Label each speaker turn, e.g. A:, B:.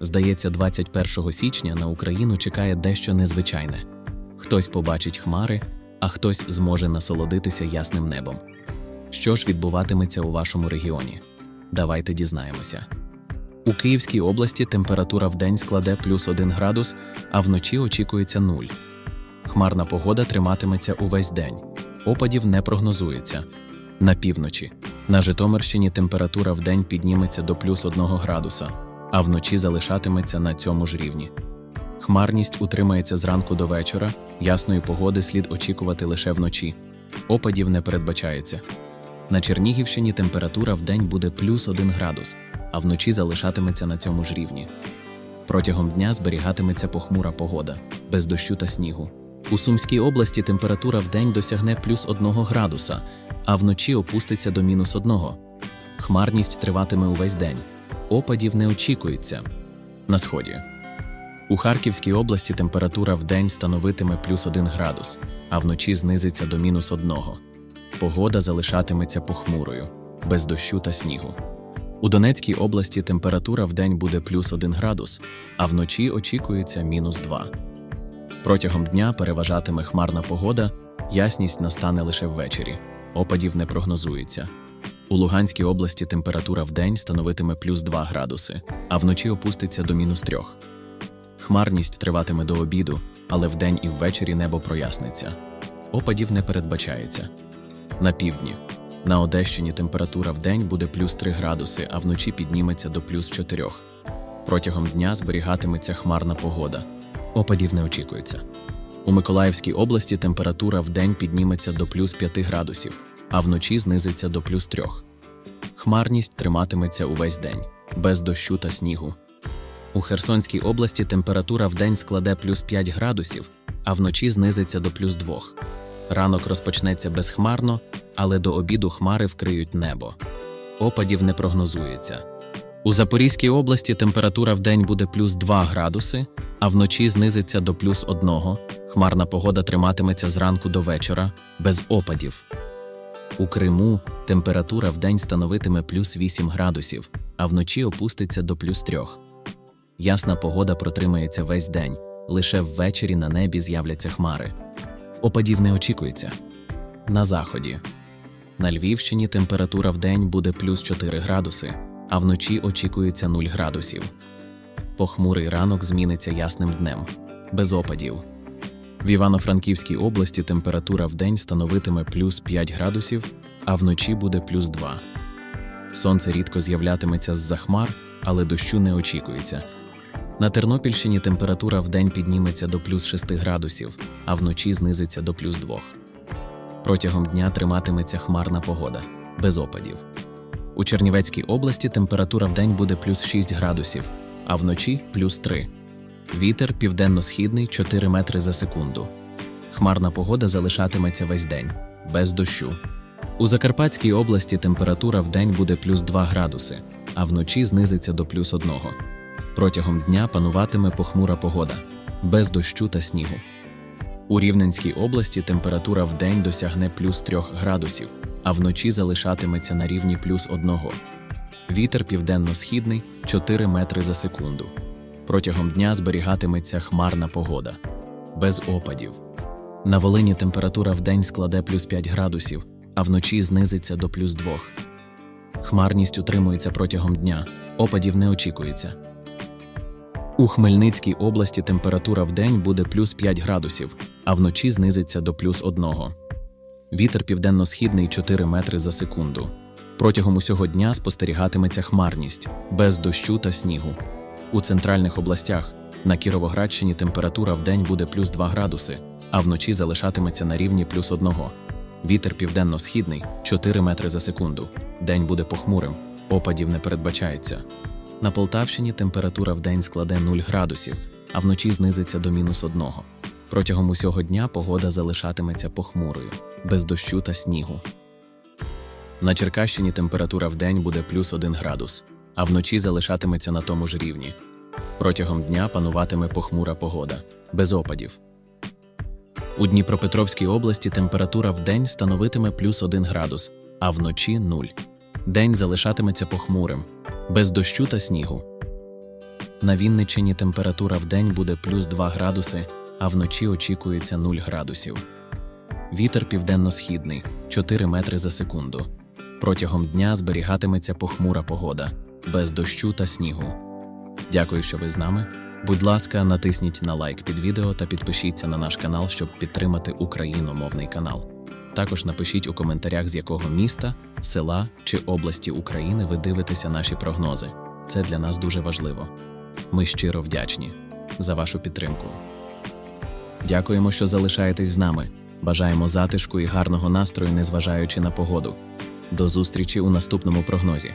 A: Здається, 21 січня на Україну чекає дещо незвичайне. Хтось побачить хмари, а хтось зможе насолодитися ясним небом. Що ж відбуватиметься у вашому регіоні? Давайте дізнаємося. У Київській області температура вдень складе плюс 1 градус, а вночі очікується 0. Хмарна погода триматиметься увесь день. Опадів не прогнозується. На півночі. На Житомирщині температура вдень підніметься до плюс 1 градуса, а вночі залишатиметься на цьому ж рівні. Хмарність утримається зранку до вечора, ясної погоди слід очікувати лише вночі. Опадів не передбачається. На Чернігівщині температура вдень буде плюс 1 градус, а вночі залишатиметься на цьому ж рівні. Протягом дня зберігатиметься похмура погода, без дощу та снігу. У Сумській області температура вдень досягне плюс 1 градуса, а вночі опуститься до мінус 1. Хмарність триватиме увесь день. Опадів не очікується. На сході. У Харківській області температура вдень становитиме плюс 1 градус, а вночі знизиться до мінус 1. Погода залишатиметься похмурою, без дощу та снігу. У Донецькій області температура вдень буде плюс 1 градус, а вночі очікується мінус 2. Протягом дня переважатиме хмарна погода, ясність настане лише ввечері, опадів не прогнозується. У Луганській області температура вдень становитиме плюс 2 градуси, а вночі опуститься до мінус 3. Хмарність триватиме до обіду, але вдень і ввечері небо проясниться. Опадів не передбачається. На півдні. На Одещині температура вдень буде плюс 3 градуси, а вночі підніметься до плюс 4. Протягом дня зберігатиметься хмарна погода. Опадів не очікується. У Миколаївській області температура вдень підніметься до плюс 5 градусів, а вночі знизиться до плюс 3. Хмарність триматиметься увесь день, без дощу та снігу. У Херсонській області температура вдень складе плюс 5 градусів, а вночі знизиться до плюс 2. Ранок розпочнеться безхмарно, але до обіду хмари вкриють небо. Опадів не прогнозується. У Запорізькій області температура вдень буде плюс 2 градуси, а вночі знизиться до плюс 1. Хмарна погода триматиметься зранку до вечора, без опадів. У Криму температура вдень становитиме плюс 8 градусів, а вночі опуститься до плюс 3. Ясна погода протримається весь день, лише ввечері на небі з'являться хмари. Опадів не очікується. На заході. На Львівщині температура вдень буде плюс 4 градуси, а вночі очікується 0 градусів. Похмурий ранок зміниться ясним днем, без опадів. В Івано-Франківській області температура вдень становитиме плюс 5 градусів, а вночі буде плюс 2. Сонце рідко з'являтиметься з-за хмар, але дощу не очікується. На Тернопільщині температура вдень підніметься до плюс 6 градусів, а вночі знизиться до плюс 2. Протягом дня триматиметься хмарна погода, без опадів. У Чернівецькій області температура вдень буде плюс 6 градусів, а вночі плюс 3. Вітер південно-східний 4 метри за секунду. Хмарна погода залишатиметься весь день, без дощу. У Закарпатській області температура вдень буде плюс 2 градуси, а вночі знизиться до плюс 1. Протягом дня пануватиме похмура погода, без дощу та снігу. У Рівненській області температура вдень досягне плюс 3 градусів, а вночі залишатиметься на рівні плюс 1. Вітер південно-східний 4 метри за секунду. Протягом дня зберігатиметься хмарна погода, без опадів. На Волині температура вдень складе плюс 5 градусів, а вночі знизиться до плюс 2. Хмарність утримується протягом дня, опадів не очікується. У Хмельницькій області температура вдень буде плюс 5 градусів, а вночі знизиться до плюс 1. Вітер південно-східний 4 метри за секунду. Протягом усього дня спостерігатиметься хмарність, без дощу та снігу. У центральних областях на Кіровоградщині температура вдень буде плюс 2 градуси, а вночі залишатиметься на рівні плюс 1. Вітер південно-східний 4 метри за секунду. День буде похмурим, опадів не передбачається. На Полтавщині температура вдень складе 0 градусів, а вночі знизиться до мінус 1. Протягом усього дня погода залишатиметься похмурою, без дощу та снігу. На Черкащині температура вдень буде плюс 1 градус, а вночі залишатиметься на тому ж рівні. Протягом дня пануватиме похмура погода, без опадів. У Дніпропетровській області температура вдень становитиме плюс 1 градус, а вночі 0. День залишатиметься похмурим, без дощу та снігу. На Вінниччині температура в день буде плюс 2 градуси, а вночі очікується 0 градусів. Вітер південно-східний 4 метри за секунду. Протягом дня зберігатиметься похмура погода, без дощу та снігу. Дякую, що ви з нами. Будь ласка, натисніть на лайк під відео та підпишіться на наш канал, щоб підтримати україномовний канал. Також напишіть у коментарях, з якого міста, села чи області України ви дивитеся наші прогнози. Це для нас дуже важливо. Ми щиро вдячні за вашу підтримку. Дякуємо, що залишаєтесь з нами. Бажаємо затишку і гарного настрою, незважаючи на погоду. До зустрічі у наступному прогнозі.